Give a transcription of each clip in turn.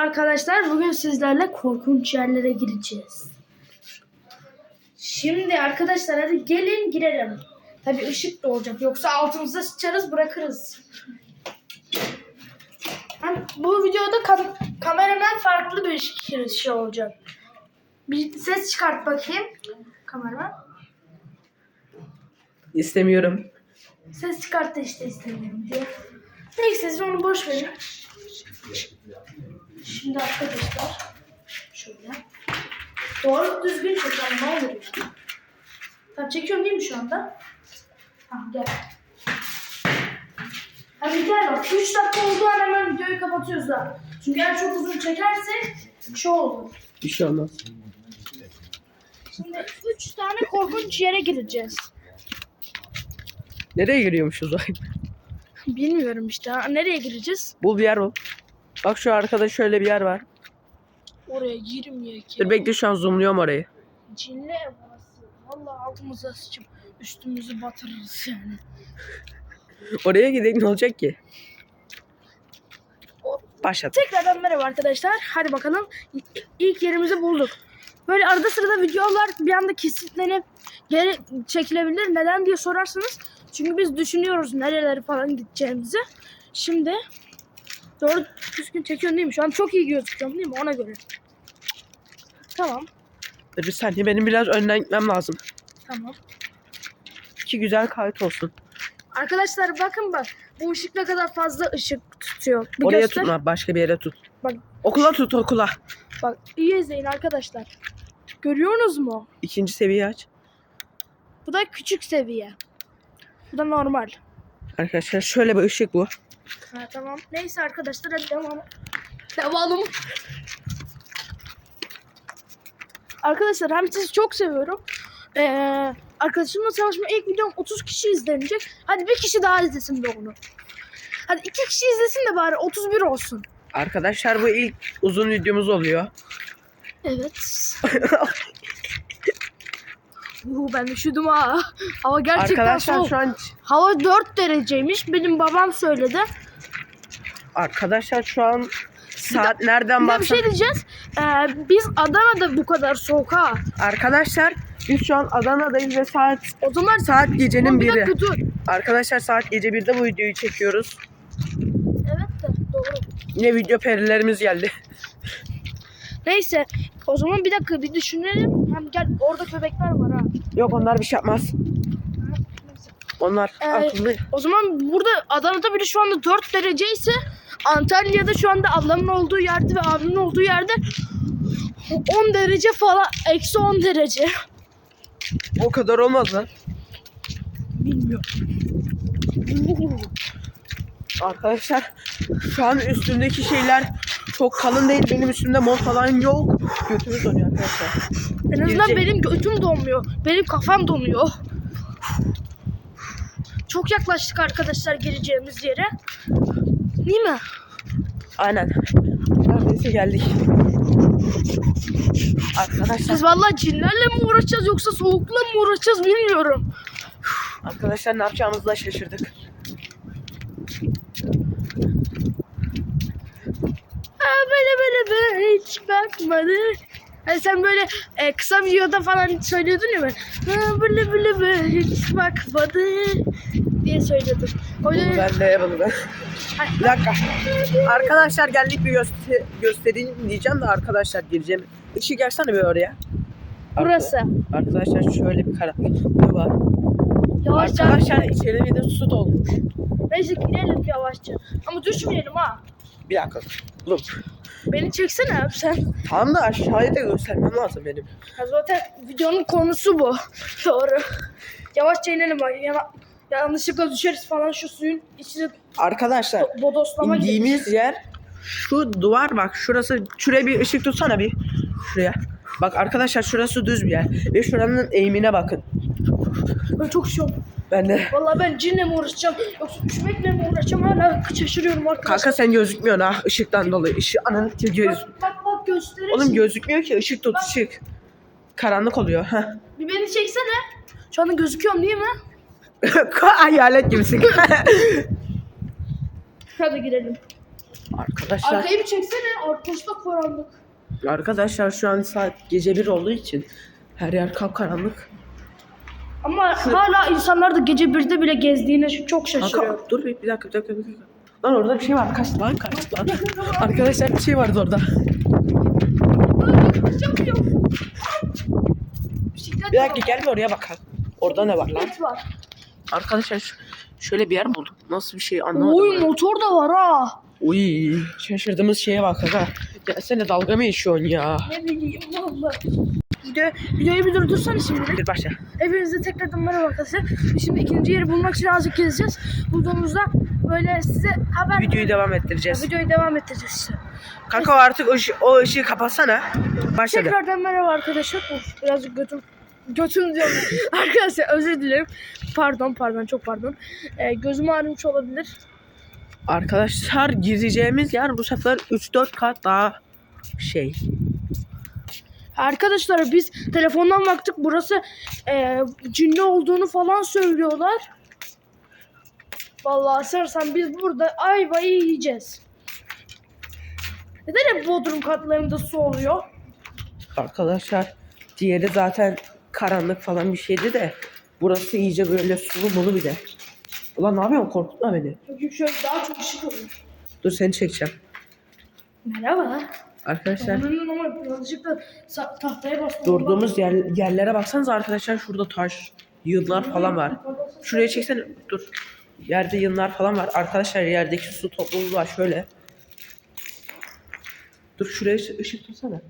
arkadaşlar. Bugün sizlerle korkunç yerlere gireceğiz. Şimdi arkadaşlar hadi gelin girelim. Tabii ışık da olacak. Yoksa altımıza sıçarız bırakırız. Bu videoda kam- kameraman farklı bir şey olacak. Bir ses çıkart bakayım. Kameraman. İstemiyorum. Ses çıkarttı işte istemiyorum diye. Neyse onu boş verin. Şimdi arkadaşlar şöyle. Doğru düzgün çekelim ne olur. Tamam çekiyorum değil mi şu anda? Tamam gel. Hadi gel bak. 3 dakika olduğu an hemen videoyu kapatıyoruz da. Çünkü eğer çok uzun çekersek şey olur. Olmaz. Şimdi 3 tane korkunç yere gireceğiz. Nereye giriyormuşuz ay? Bilmiyorum işte. Nereye gireceğiz? Bu bir yer o. Bak şu arkada şöyle bir yer var. Oraya girmeye ki. Dur bekle şu an zoomluyorum orayı. Cinli ev burası. Vallahi altımıza sıçıp üstümüzü batırırız yani. Oraya gidelim ne olacak ki? Başlat. Tekrardan merhaba arkadaşlar. Hadi bakalım. İlk yerimizi bulduk. Böyle arada sırada videolar bir anda kesitlenip geri çekilebilir. Neden diye sorarsanız. Çünkü biz düşünüyoruz nereleri falan gideceğimizi. Şimdi doğru düzgün çekiyorsun değil mi? Şu an çok iyi gözüküyorum değil mi? Ona göre. Tamam. Bir saniye benim biraz önden gitmem lazım. Tamam. Ki güzel kayıt olsun. Arkadaşlar bakın bak. Bu ışık ne kadar fazla ışık tutuyor. Bir Oraya göster. tutma başka bir yere tut. Bak Okula tut okula. Bak iyi izleyin arkadaşlar. Görüyorsunuz mu? İkinci seviye aç. Bu da küçük seviye. Bu da normal. Arkadaşlar şöyle bir ışık bu. Ha tamam. Neyse arkadaşlar hadi devam. Devam. Arkadaşlar hem sizi çok seviyorum. Ee, arkadaşımla savaşma ilk videom 30 kişi izlenecek. Hadi bir kişi daha izlesin de onu. Hadi iki kişi izlesin de bari 31 olsun. Arkadaşlar bu ilk uzun videomuz oluyor. Evet. Uuu ben üşüdüm ha. Hava gerçekten Arkadaşlar soğuk. şu an Hava 4 dereceymiş. Benim babam söyledi. arkadaşlar şu an saat nereden de bir şey diyeceğiz. Ee, biz Adana'da bu kadar soğuk ha. Arkadaşlar biz şu an Adana'dayız ve saat O zaman saat gecenin bir biri. dakika dur. Arkadaşlar saat gece 1'de bu videoyu çekiyoruz. Evet de doğru. Yine video perilerimiz geldi. Neyse o zaman bir dakika bir düşünelim. Hem gel orada köpekler var ha. Yok onlar bir şey yapmaz. Onlar Ee, akıllı. O zaman burada Adana'da bile şu anda 4 derece ise Antalya'da şu anda ablamın olduğu yerde ve abimin olduğu yerde 10 derece falan eksi 10 derece. O kadar olmaz lan. Bilmiyorum. Arkadaşlar şu an üstümdeki şeyler çok kalın değil. Benim üstümde mont falan yok. Götümü donuyor arkadaşlar. En azından Girecek. benim götüm donmuyor. Benim kafam donuyor. Çok yaklaştık arkadaşlar gireceğimiz yere. Değil mi? Aynen. Neredeyse geldik. Arkadaşlar, Biz vallahi cinlerle mi uğraşacağız yoksa soğukla mı uğraşacağız bilmiyorum. arkadaşlar ne yapacağımızı da şaşırdık. Ha, böyle hiç bakmadı. Hani sen böyle e, kısa videoda falan söylüyordun ya ben. Ha, böyle böyle böyle hiç bakmadı diye söylüyordun. O yüzden ben de yapalım ben. Bir dakika. Arkadaşlar geldik bir göster göstereyim diyeceğim de arkadaşlar gireceğim. Işık gelsene bir oraya. burası. Arkadaşlar şöyle bir karanlık var. Yavaşça. Arkadaşlar içeri bir de su dolmuş. Neyse girelim yavaşça. Ama düşmeyelim ha. Bir dakika. Oğlum Beni çeksene abi sen. tam da aşağıya da göstermem lazım benim. Ya zaten videonun konusu bu. Doğru. Yavaşça inelim bak. Yana, yanlışlıkla düşeriz falan şu suyun içine Arkadaşlar bo- bodoslama gibi. indiğimiz yer şu duvar bak şurası şuraya bir ışık tutsana bir şuraya. Bak arkadaşlar şurası düz bir yer ve şuranın eğimine bakın. Ben çok şey Ben de Vallahi ben cinle mi uğraşacağım yoksa üşümekle mi uğraşacağım hala şaşırıyorum arkadaşlar. kanka sen gözükmüyorsun ha ışıktan dolayı. Işığı ananı göz. Bak bak, bak gösterirsin. Oğlum gözükmüyor ki ışık tut ışık. Karanlık oluyor. Heh. Bir beni çeksene. Şu anda gözüküyorum değil mi? Hayalet gibisin. Hadi girelim. Arkadaşlar Arkayı bir çeksene. Ortaçta karanlık. arkadaşlar şu an saat gece bir olduğu için her yer kapkaranlık. Ama hala insanlar da gece birde bile gezdiğine çok şaşırıyor. Kanka dur bir, bir dakika bir dakika bir dakika. Lan orada bir şey var kaç lan kaç lan. Arkadaşlar bir şey vardı orada. Bisiklet Bir dakika gelme oraya bakalım. Orada ne var lan? Bisiklet var. Arkadaşlar ş- şöyle bir yer buldum. Nasıl bir şey anlamadım. Oy ben. motor da var ha. Uy şaşırdığımız şeye bak aga. Gelsene dalga mı geçiyorsun ya? Ne bileyim valla. Video, videoyu bir durdursana şimdi. Bir başla. Hepinize tekrardan merhaba arkadaşlar. Şimdi ikinci yeri bulmak için azıcık gezeceğiz. Bulduğumuzda böyle size haber Videoyu devam ettireceğiz. videoyu devam ettireceğiz size. Kanka o artık o, ışı- o ışığı kapatsana. Başladı. Tekrardan merhaba arkadaşlar. Of, birazcık götüm götüm diyorum. arkadaşlar özür dilerim. Pardon pardon çok pardon. Ee, gözüm ağrımış olabilir. Arkadaşlar gireceğimiz yer bu sefer 3-4 kat daha şey. Arkadaşlar biz telefondan baktık burası e, cinli olduğunu falan söylüyorlar. Vallahi sarsan biz burada ayvayı yiyeceğiz. Neden hep bodrum katlarında su oluyor? Arkadaşlar diğeri zaten karanlık falan bir şeydi de burası iyice böyle sulu mulu bir de. Ulan ne yapıyorsun korkutma beni. Çünkü şöyle daha çok ışık oluyor. Dur seni çekeceğim. Merhaba. Arkadaşlar Onun ama birazcık da sa- tahtaya bastım. durduğumuz yer, yerlere baksanız arkadaşlar şurada taş, yığınlar falan var. Şuraya çeksene dur. Yerde yığınlar falan var. Arkadaşlar yerdeki su topluluğu var şöyle. Dur şuraya ışı- ışık tutsana.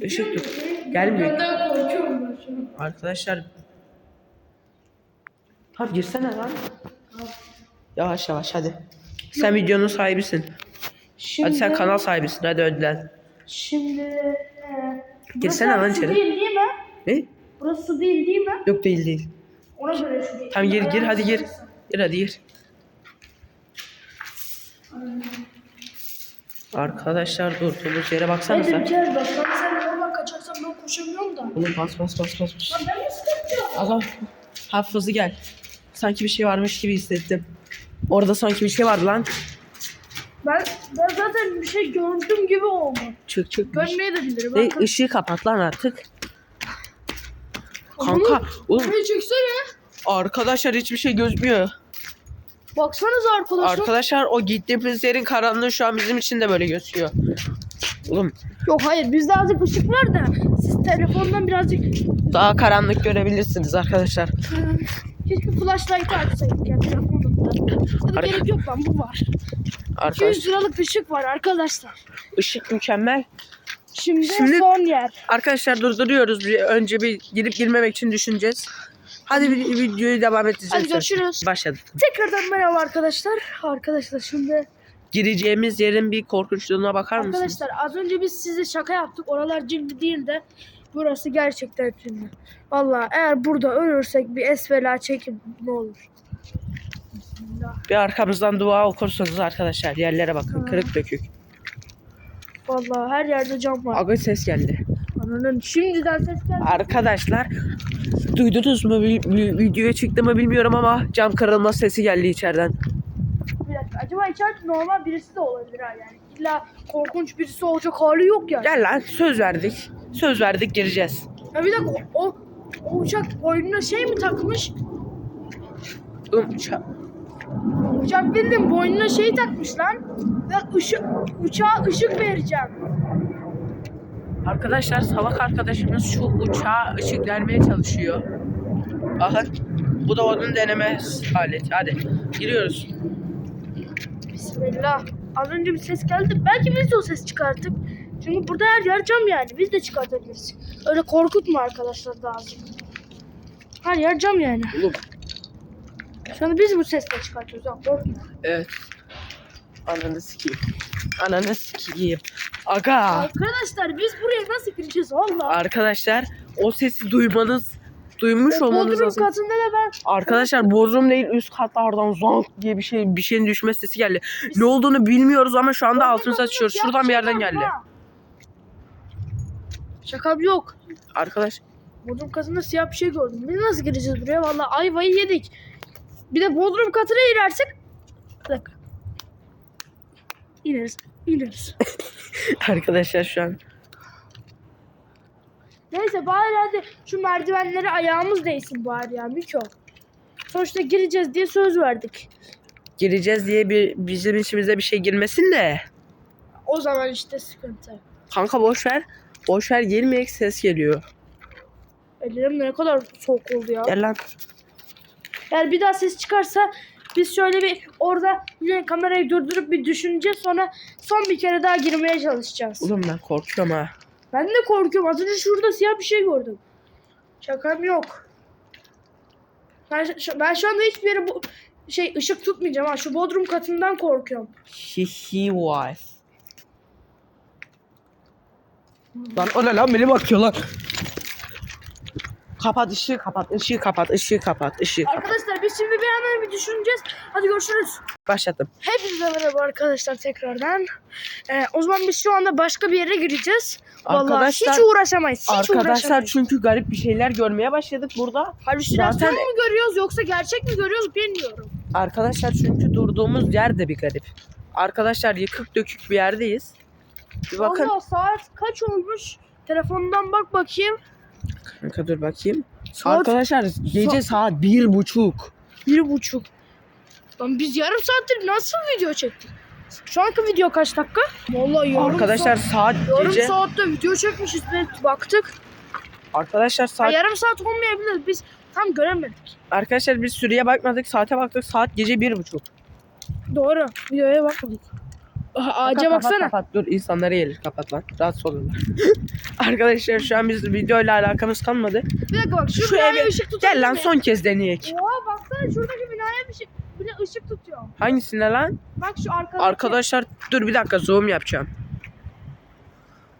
Işık tut. Gelmiyor. Benden korkuyorum ben şu an. Arkadaşlar. Tamam girsene lan. Yavaş yavaş hadi. Sen videonun sahibisin. Şimdi, Hadi sen kanal sahibisin. Hadi önden. Şimdi e, Girsene burası lan su içeri. değil değil mi? Ne? Burası su değil değil mi? Yok değil değil. Ona göre şu değil. Tamam gir gir hadi gir. Gir hadi gir. Arkadaşlar durduğumuz yere Hadi bir baksanıza. kere bak. Ben sen yoldan kaçarsam ben koşamıyorum da. Oğlum bas bas bas bas. bas. Lan ben mi sıkıntı Aga hafif hızlı gel. Sanki bir şey varmış gibi hissettim. Orada sanki bir şey vardı lan. Ben, ben zaten bir şey gördüm gibi oldu. Çık çık. Görmeye de bilirim. Ne Bakın. ışığı kapat lan artık. Kanka oğlum Burayı çeksene. arkadaşlar hiçbir şey gözükmüyor. Baksanıza arkadaşlar. Arkadaşlar o gittiğimiz yerin karanlığı şu an bizim için de böyle gözüküyor. Oğlum Yok hayır bizde azıcık ışık var da siz telefondan birazcık daha karanlık görebilirsiniz arkadaşlar. Keşke flashlight açsaydık ya telefonumda. Arka- gerek yok lan bu var. 200 Arkadaşlar liralık ışık var arkadaşlar. ışık mükemmel. Şimdi, Şimdi- son yer. Arkadaşlar durduruyoruz. Bir, önce bir girip girmemek için düşüneceğiz. Hadi bir videoyu devam edeceğiz. Hadi görüşürüz. Başladık. Tekrardan merhaba arkadaşlar. Arkadaşlar şimdi Gireceğimiz yerin bir korkunçluğuna bakar mısınız? arkadaşlar az önce biz size şaka yaptık. Oralar cinli değil de burası gerçekten cinli. Vallahi eğer burada ölürsek bir esvela çekin ne olur. Bismillah. Bir arkamızdan dua okursanız arkadaşlar yerlere bakın. Ha. Kırık dökük. Vallahi her yerde cam var. Aga ses geldi. Ananın şimdiden ses geldi. Arkadaşlar duydunuz mu? Vi- vi- videoya çıktı mı bilmiyorum ama cam kırılma sesi geldi içeriden. Bir dakika. Acaba içeride normal birisi de olabilir ha yani. İlla korkunç birisi olacak hali yok yani. Gel lan söz verdik. Söz verdik gireceğiz. Ya bir dakika o, o, o uçak boynuna şey mi takmış? Oğlum, ça- Uçak bildim boynuna şey takmış lan. Ben ışık, uçağa ışık vereceğim. Arkadaşlar salak arkadaşımız şu uçağa ışık vermeye çalışıyor. Bakın bu da onun deneme aleti. Hadi giriyoruz. Bismillah. Az önce bir ses geldi. Belki biz de o ses çıkarttık. Çünkü burada her yer cam yani. Biz de çıkartabiliriz. Öyle korkutma arkadaşlar daha azıcık. Her yer cam yani. Oğlum Sonra biz bu sesle çıkartıyoruz. Ha, korkma. evet. Ananı sikeyim. Ananı sikeyim. Aga. Arkadaşlar biz buraya nasıl gireceğiz valla? Arkadaşlar o sesi duymanız duymuş olmanız Bodrum lazım. katında da ben Arkadaşlar Bodrum değil üst katlardan zonk diye bir şey bir şeyin düşme sesi geldi. Ne olduğunu bilmiyoruz ama şu anda altını saçıyoruz. siyah Şuradan bir yerden şey geldi. ha. Şakam yok. Arkadaş Bodrum katında siyah bir şey gördüm. Biz nasıl gireceğiz buraya? Valla ayvayı yedik. Bir de Bodrum katına inersek... Bir dakika. ineriz, ineriz. Arkadaşlar şu an Neyse bari hadi şu merdivenlere ayağımız değsin bari ya Miko. Sonuçta gireceğiz diye söz verdik. gireceğiz diye bir bizim içimize bir şey girmesin de. O zaman işte sıkıntı. Kanka boş ver. Boş ver girmeyek ses geliyor. Ellerim ne kadar soğuk oldu ya. Gel lan. Eğer bir daha ses çıkarsa biz şöyle bir orada yine kamerayı durdurup bir düşüneceğiz sonra son bir kere daha girmeye çalışacağız. Oğlum ben korkuyorum ha. Ben de korkuyorum. Az önce şurada siyah bir şey gördüm. Şakam yok. Ben, ben şu anda hiçbir yere bu şey ışık tutmayacağım ha. Şu bodrum katından korkuyorum. Hihi wife. Lan o ne lan beni bakıyor lan. Kapat ışığı kapat ışığı kapat ışığı kapat ışığı kapat. Arkadaşlar biz şimdi bir yandan bir düşüneceğiz. Hadi görüşürüz. Başladım. Hepinize merhaba arkadaşlar tekrardan. Ee, o zaman biz şu anda başka bir yere gireceğiz. Vallahi Arkadaşlar- hiç uğraşamayız. Hiç Arkadaşlar uğraşamayız. çünkü garip bir şeyler görmeye başladık burada. Halüsinasyon zaten- mu görüyoruz yoksa gerçek mi görüyoruz bilmiyorum. Arkadaşlar çünkü durduğumuz yer de bir garip. Arkadaşlar yıkık dökük bir yerdeyiz. Bir bakın. Allah saat kaç olmuş? Telefondan bak bakayım. Kanka dur bakayım. Saat Arkadaşlar gece saat bir buçuk. bir buçuk. Lan biz yarım saattir nasıl video çektik? Şu anki video kaç dakika? Vallahi yarım Arkadaşlar saat, saat yarım gece. saatte video çekmişiz be baktık. Arkadaşlar saat yarım saat olmayabilir biz tam göremedik. Arkadaşlar biz süreye bakmadık, saate baktık. Saat gece bir buçuk. Doğru videoya bakmadık. Ağaca Kapat, baksana. Kapat, dur insanlara gelir kapat lan. Rahatsız olurlar. Arkadaşlar şu an biz videoyla alakamız kalmadı. Bir dakika bak şu, Şu binaya eve- ışık tutuyor. Gel lan son kez deneyek. Oha baksana şuradaki binaya bir şey bir ışık tutuyor. Hangisine lan? Bak şu arkadaki. Arkadaşlar dur bir dakika zoom yapacağım.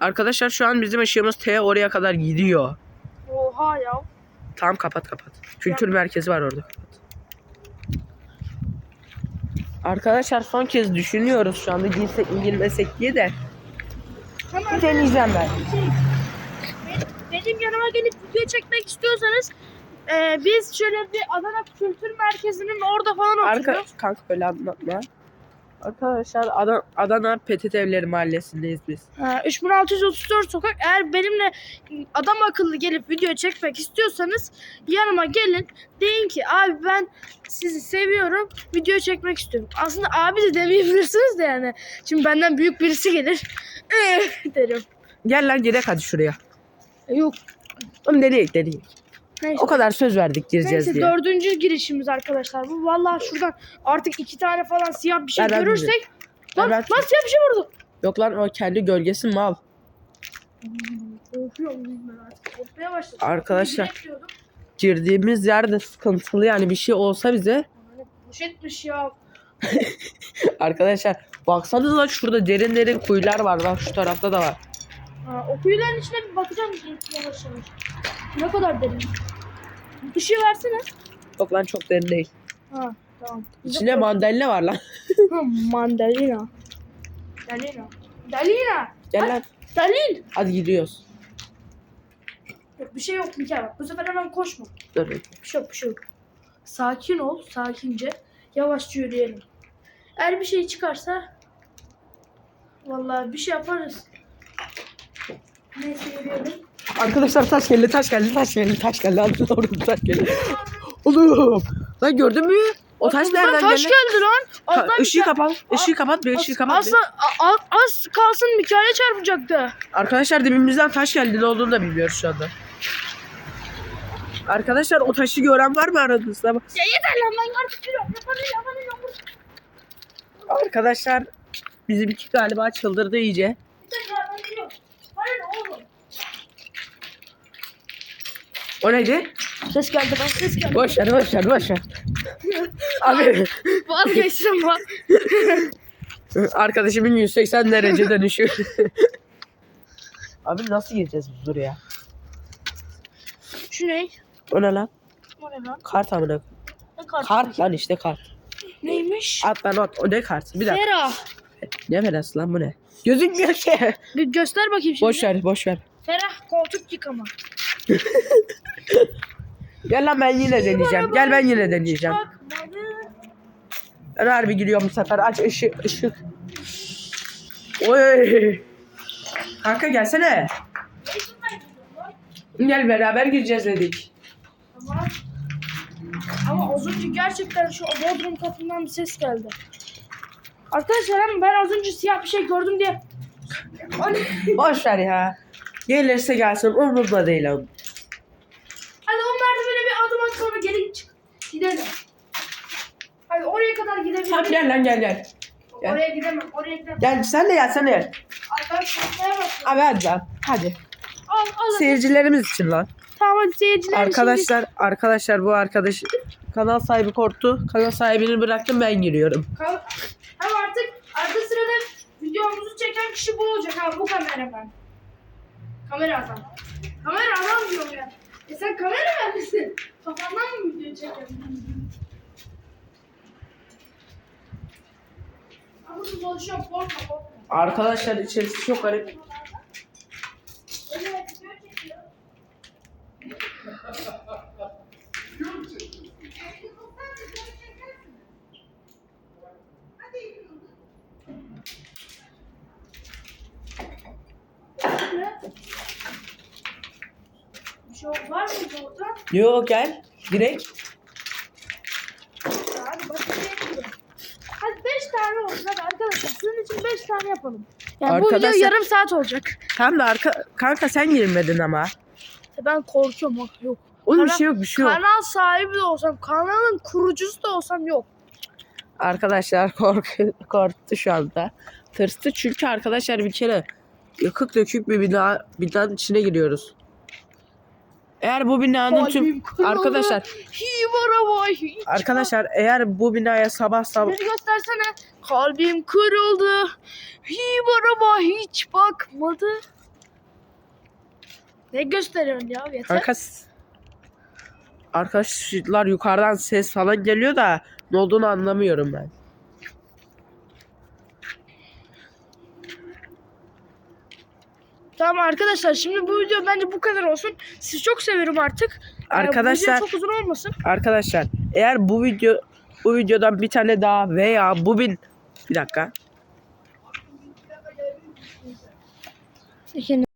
Arkadaşlar şu an bizim ışığımız T oraya kadar gidiyor. Oha ya. Tamam kapat kapat. Kültür merkezi var orada. Kapat. Arkadaşlar son kez düşünüyoruz şu anda girsek mi girmesek diye de. Bir deneyeceğim ben. benim, yanıma gelip video çekmek istiyorsanız e, biz şöyle bir Adana Kültür Merkezi'nin orada falan Arka, oturuyoruz. kanka öyle anlatma. Arkadaşlar Adana, Adana PTT Evleri Mahallesi'ndeyiz biz. Ha, 3634 sokak. Eğer benimle adam akıllı gelip video çekmek istiyorsanız yanıma gelin. Deyin ki abi ben sizi seviyorum. Video çekmek istiyorum. Aslında abi de demeyebilirsiniz de yani. Şimdi benden büyük birisi gelir. Derim. Gel lan girek hadi şuraya. Yok. Oğlum deneyek deneyek. Neyse. O kadar söz verdik gireceğiz Neyse diye. dördüncü girişimiz arkadaşlar. Bu vallahi şuradan artık iki tane falan siyah bir şey Ben- ben görürsek. Lan, Ben- lan siyah bir şey vurdu. Yok lan o kendi gölgesi mal. Korkuyorum ben artık. Korkmaya başladım. Arkadaşlar. Bir bekliyordum. Girdiğimiz yerde sıkıntılı yani bir şey olsa bize. Hani Poşetmiş ya. Arkadaşlar baksanıza şurada derin derin kuyular var. Bak şu tarafta da var. Ha, o kuyuların içine bir bakacağım yavaş yavaş. Ne kadar derin. Işığı versene. Yok lan çok derin değil. Ha tamam. İçinde mandalina var lan. Ha, mandalina. Dalina. Dalina. Gel lan. Dalil. Hadi gidiyoruz. Yok bir şey yok Mikael. bak. Bu sefer hemen koşma. Dur. Bir şey yok bir şey yok. Sakin ol. Sakince. Yavaşça yürüyelim. Eğer bir şey çıkarsa vallahi bir şey yaparız. Neyse yürüyelim. Arkadaşlar taş geldi taş geldi taş geldi taş geldi. Alın orada taş geldi. Oğlum. Lan gördün mü? O taş Buradan nereden taş geldi? geldi lan. Alttan bir ışığı şey- kapat. Işığı kapat bir ışığı kapat. Az, a- a- az kalsın Mikail'e çarpacaktı. Arkadaşlar dibimizden taş geldi ne olduğunu da bilmiyoruz şu anda. Arkadaşlar o taşı gören var mı aranızda? Ya yeter lan ben artık. Yapanı yapanı yapanı. Arkadaşlar bizimki galiba çıldırdı iyice. Yeter ya ben biliyorum. Bana ne oğlum? O neydi? Ses geldi bak ses geldi. Boş ver boş ver boş ver. Abi Vazgeçtim bak. arkadaşımın 180 derece dönüşü. Abi nasıl gireceğiz biz buraya? Şu ne? O ne lan? O ne lan? Kart amına. Ne kartı? Kart lan işte kart. Neymiş? At lan at. O ne kart? Bir dakika. Ferah. Ne verası lan bu ne? Gözükmüyor ki. Bir göster bakayım şimdi. Boş ver boş ver. Ferah koltuk yıkama. Gel lan ben yine deneyeceğim. Gel ben yine deneyeceğim. Ben harbi giriyorum bu sefer. Aç ışık ışık. Oy. Kanka gelsene. Gel beraber gireceğiz dedik. Ama, ama az önce gerçekten şu Bodrum katından bir ses geldi. Arkadaşlar ben az önce siyah bir şey gördüm diye Boş ver ya. Gelirse gelsin umurumda değil onun. Hadi o merdivene bir adım at sonra geri çık. Gidelim. Hadi oraya kadar gidebilirim. Tamam gel lan gel gel. gel. Oraya gidemem. Oraya gidemem. Gel sen de gelsene. Ay ben korkmaya başladım. Abi hadi lan. Hadi. Al al. Seyircilerimiz için lan. Tamam hadi seyirciler Arkadaşlar arkadaşlar bu arkadaş kanal sahibi korktu. Kanal sahibini bıraktım ben giriyorum. Kal- Hem artık arka sırada videomuzu çeken kişi bu olacak ha bu kameraman. Kamera adam. Kamera adam diyorum ya. E sen kameraman mısın? Kafandan mı video çekiyorsun? Ama bu dolaşıyorum korkma korkma. Arkadaşlar içerisi çok garip. Şey var mıydı orada? Yok gel. Direkt. Gidelim. Hadi 5 tane olsun hadi arkadaşlar. Sizin için 5 tane yapalım. Yani bu Arkadaşlar- video yarım saat olacak. Tam da arka kanka sen girmedin ama. E Ben korkuyorum bak yok. Oğlum bir Kanal- şey yok bir şey yok. Kanal sahibi de olsam, kanalın kurucusu da olsam yok. Arkadaşlar kork korktu şu anda. Tırstı çünkü arkadaşlar bir kere yıkık dökük bir bina binanın içine giriyoruz. Eğer bu binanın tüm kırıldı. arkadaşlar arkadaşlar eğer bu binaya sabah sabah Bir göstersene. Kalbim kırıldı. Hi var ama hiç bakmadı. Ne gösteriyorsun ya yeter. kanka s- arkadaşlar yukarıdan ses falan geliyor da ne olduğunu anlamıyorum ben. Tamam arkadaşlar şimdi bu video bence bu kadar olsun. Sizi çok seviyorum artık. Ee, Arkadaşlar- bu video çok uzun olmasın. Arkadaşlar eğer bu video bu videodan bir tane daha veya bu bin bir dakika.